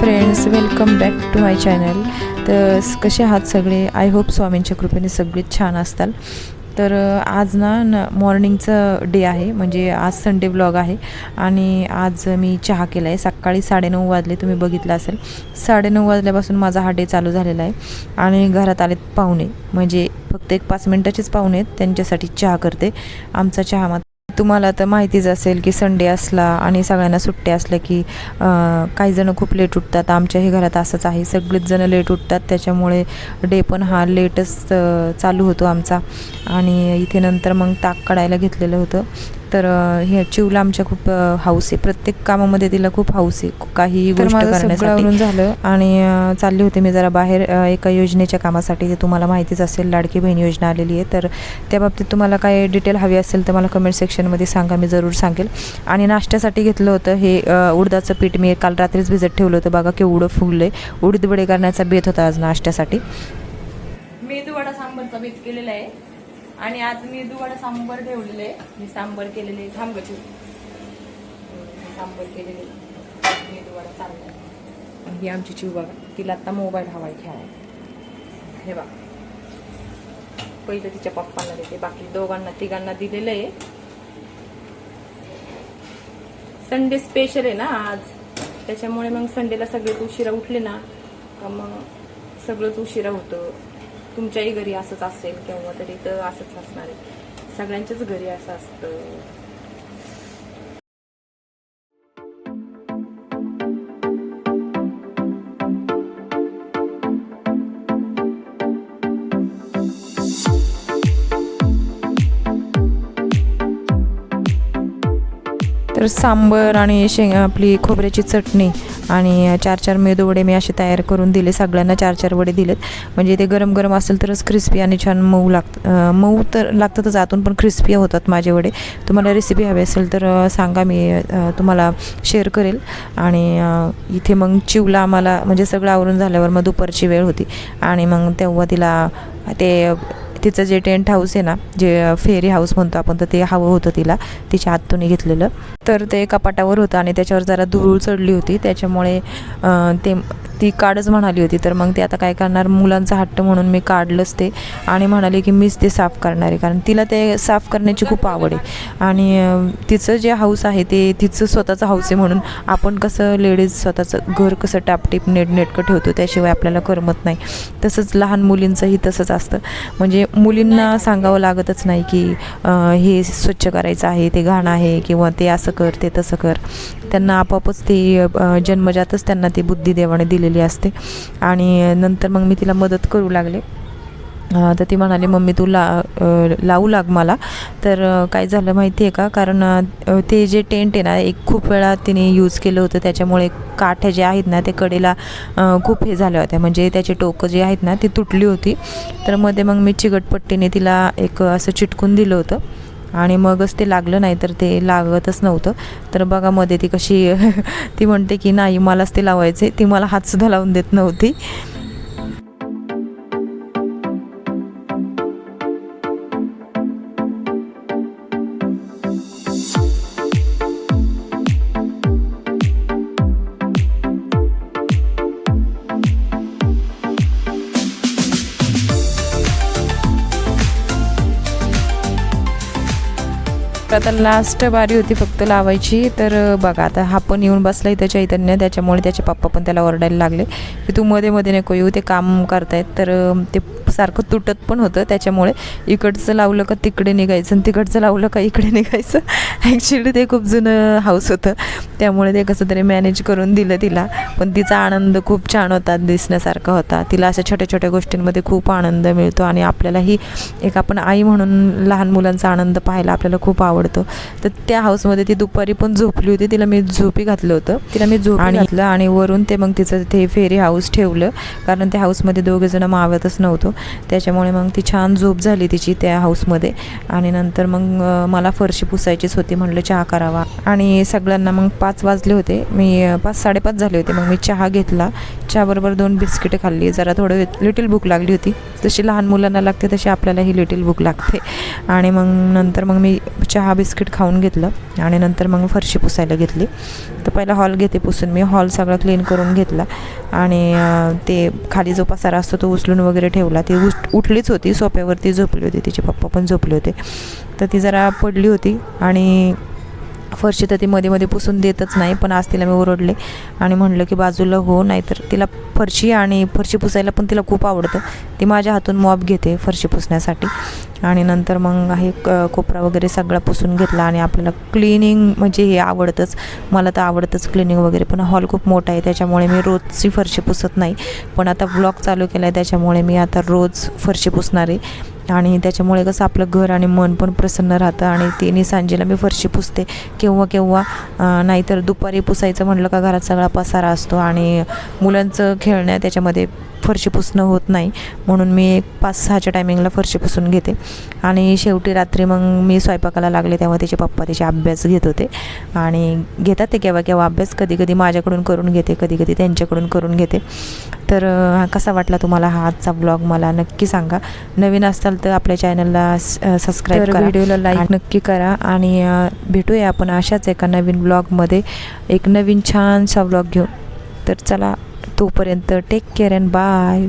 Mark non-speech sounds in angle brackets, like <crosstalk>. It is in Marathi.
Friends welcome back to my channel तर कसे आहात सगळे? आय होप स्वामींच्या कृपेने सगळे छान असताल. तर आज ना न मॉर्निंगचं डे आहे. म्हणजे आज संडे ब्लॉग आहे. आणि आज मी चहा केला आहे सकाळी साडेनऊ वाजले तुम्ही बघितलं असेल. साडेनऊ वाजल्यापासून माझा हा डे चालू झालेला आहे. आणि घरात आलेत पाहुणे. म्हणजे फक्त एक पाच मिनटाचेच पाहुणे आहेत. त्यांच्यासाठी चहा करते. आमचा चहा तुम्हाला तर माहितीच असेल की संडे असला आणि सगळ्यांना सुट्ट्या असल्या की काही जणं खूप लेट उठतात. आमच्याही घरात असंच आहे. सगळेच जणं लेट उठतात. त्याच्यामुळे डे पण हा लेटच चालू होतो आमचा. आणि इथे नंतर मग ताक काढायला घेतलेलं होतं. तर हे चिवला आमच्या खूप हाऊस आहे. प्रत्येक कामामध्ये तिला खूप हाऊस आहे. काही गोष्ट करण्यासाठी. झालं. आणि चालले होते मी जरा बाहेर एका योजनेच्या कामासाठी. ते तुम्हाला माहितीच असेल लाडकी बहीण योजना आलेली आहे. तर त्या बाबतीत तुम्हाला काय डिटेल हवी असेल तर मला कमेंट सेक्शनमध्ये सांगा. मी जरूर सांगेल. आणि नाश्त्यासाठी घेतलं होतं हे उडदाचं पीठ मी काल रात्रीच भिजत ठेवलं होतं. बघा केवढं फुगलं आहे उडीद वडे करण्याचा बेत होता आज नाश्त्यासाठी. मेदू वडा सांबरचा बेत केलेला आहे. आणि आज मी दुवाडा सांबर ठेवलेलं आहे. मी सांबर केलेले आहे. थांब सांबर केलेले मी दुवाडा चालला ही आमची चिव बघा. तिला आता मोबाईल हवाय खेळाय हे बघा. पहिलं तिच्या पप्पांना देते. बाकी दोघांना तिघांना दिलेलं आहे. संडे स्पेशल आहे ना आज. त्याच्यामुळे मग संडेला सगळेच उशिरा उठले ना. का मग सगळंच उशिरा होतं. तुमच्याही घरी असंच असेल किंवा तरी तर असंच असणार आहे. सगळ्यांच्याच घरी असं असतं. तर सांबर आणि शेंग आपली खोबऱ्याची चटणी आणि चार चार मेदू वडे मी असे तयार करून दिले. सगळ्यांना चार चार वडे दिलेत. म्हणजे ते गरम गरम असेल तरच क्रिस्पी आणि छान मऊ लागत मऊ तर लागतातच आतून पण क्रिस्पी होतात माझे वडे. तुम्हाला रेसिपी हवी असेल तर सांगा मी तुम्हाला शेअर करेल. आणि इथे मग चिवला आम्हाला म्हणजे सगळं आवरून झाल्यावर मग दुपारची वेळ होती. आणि मग तेव्हा तिला ते तिचं जे टेंट हाऊस आहे ना जे फेरी हाऊस म्हणतो आपण तर ते हवं होतं तिला. तिच्या आत्तूने घेतलेलं. तर ते कपाटावर होतं आणि त्याच्यावर जरा धूळ चढली होती. त्याच्यामुळे ते ती काढच म्हणाली होती. तर मग ते आता काय करणार? मुलांचा हट्ट म्हणून मी काढलंच ते. आणि म्हणाले की मीच ते साफ करणार आहे. कारण तिला ते साफ करण्याची खूप आवड आहे. आणि तिचं जे हाऊस आहे ते तिचं स्वतःचं हाऊस आहे म्हणून आपण कसं लेडीज स्वतःचं घर कसं टापटीप नेटनेटकं ठेवतो त्याशिवाय आपल्याला करमत नाही. तसंच लहान मुलींचंही तसंच असतं. म्हणजे मुलींना सांगावं लागतच नाही की हे स्वच्छ करायचं आहे ते घाण आहे किंवा ते असं कर ते तसं कर. त्यांना आपोआपच ते जन्मजातच त्यांना ती बुद्धी देवाने दिलेली असते. आणि नंतर मग मी तिला मदत करू लागले. तर ती म्हणाली मम्मी तू ला लावू लाग मला. तर काय झालं माहिती आहे का? कारण ते जे टेंट आहे ना एक खूप वेळा तिने यूज केलं होतं. त्याच्यामुळे काठ्या जे आहेत ना ते कडेला खूप हे झाल्या होत्या. म्हणजे त्याचे टोकं जे आहेत ना ती तुटली होती. तर मध्ये मग मी चिकटपट्टीने तिला एक असं चिटकून दिलं होतं. आणि मगच ते लागलं नाही तर ते लागतच नव्हतं. तर बघा मध्ये ती कशी <laughs> ती म्हणते की नाही मलाच ते लावायचे ती मला हातसुद्धा लावून देत नव्हती. आता लास्ट बारी होती फक्त लावायची. तर बघा आता हा पण येऊन बसला इथं चैतन्य त्याच्यामुळे त्याचे पप्पा पण त्याला ओरडायला लागले की तू मध्ये मध्ये नको येऊ ते काम करतायत. तर ते सारखं तुटत पण होतं. त्याच्यामुळे इकडचं लावलं का तिकडे निघायचं आणि तिकडचं लावलं का इकडे निघायचं. <laughs> ॲक्च्युली ते खूप जुनं हाऊस होतं. त्यामुळे ते कसं तरी मॅनेज करून दिलं तिला. पण तिचा आनंद खूप छान होता दिसण्यासारखा होता. तिला अशा छोट्या छोट्या गोष्टींमध्ये खूप आनंद मिळतो आणि आपल्यालाही एक आपण आई म्हणून लहान मुलांचा आनंद पाहायला आपल्याला खूप आवडतो. तर त्या हाऊसमध्ये ती दुपारी पण झोपली होती. तिला मी झोपी घातलं होतं. तिला मी झोप घातलं. आणि वरून ते मग तिचं ते फेरी हाऊस ठेवलं. कारण त्या हाऊसमध्ये दोघे जण मावतच नव्हतो. त्याच्यामुळे मग ती छान झोप झाली तिची त्या हाऊसमध्ये आणि नंतर मग मला फरशी पुसायचीच होती म्हणलं चहा करावा. आणि सगळ्यांना मग पाच वाजले होते. मी पाच साडेपाच झाले होते. मग मी चहा घेतला. चहाबरोबर दोन बिस्किटं खाल्ली. जरा थोडं लिटिल भूक लागली होती. जशी लहान मुलांना लागते तशी आपल्याला ही लिटिल भूक लागते. आणि मग नंतर मग मी चहा बिस्किट खाऊन घेतलं. आणि नंतर मग फरशी पुसायला घेतली. तर पहिला हॉल घेते पुसून. मी हॉल सगळा क्लीन करून घेतला. आणि ते खाली जो पसारा असतो तो उचलून वगैरे ठेवला. ती उठ उठलीच होती. सोप्यावरती झोपली होती तिचे पप्पा पण झोपले होते. तर ती जरा पडली होती. आणि फरशी तर ती मध्ये मध्ये पुसून देतच नाही पण आज तिला मी ओरडले आणि म्हणलं की बाजूला हो नाहीतर तिला फरशी आणि फरशी पुसायला पण तिला खूप आवडतं. ती माझ्या हातून मॉप घेते फरशी पुसण्यासाठी. आणि नंतर मग हे क कोपरा वगैरे सगळा पुसून घेतला आणि आपल्याला क्लिनिंग म्हणजे हे आवडतंच. मला तर आवडतंच क्लिनिंग वगैरे पण हॉल खूप मोठा आहे त्याच्यामुळे मी रोजची फरशी पुसत नाही. पण आता ब्लॉग चालू केला आहे त्याच्यामुळे मी आता रोज फरशी पुसणार. आहे आणि त्याच्यामुळे कसं आपलं घर आणि मन पण प्रसन्न राहतं आणि तिन्ही सांजेला मी फरशी पुसते. केव्हा केव्हा नाहीतर दुपारी पुसायचं म्हटलं का घरात सगळा पसारा असतो आणि मुलांचं खेळणं त्याच्यामध्ये फरशी पुसणं होत नाही. म्हणून मी एक पाच सहाच्या टायमिंगला फरशी पुसून घेते. आणि शेवटी रात्री मग मी स्वयंपाकाला लागले तेव्हा त्याचे पप्पा त्याचे अभ्यास घेत होते. आणि घेतात ते केव्हा केव्हा अभ्यास. कधी कधी माझ्याकडून करून घेते कधी कधी त्यांच्याकडून करून घेते. तर कसा वाटला तुम्हाला हा आजचा ब्लॉग मला नक्की सांगा. नवीन असाल तर आपल्या चॅनलला सबस्क्राईब करा. व्हिडिओला लाईक नक्की करा आणि भेटूया आपण अशाच एका नवीन ब्लॉगमध्ये एक नवीन छानसा ब्लॉग घेऊन. तर चला तोपर्यंत टेक केअर अँड बाय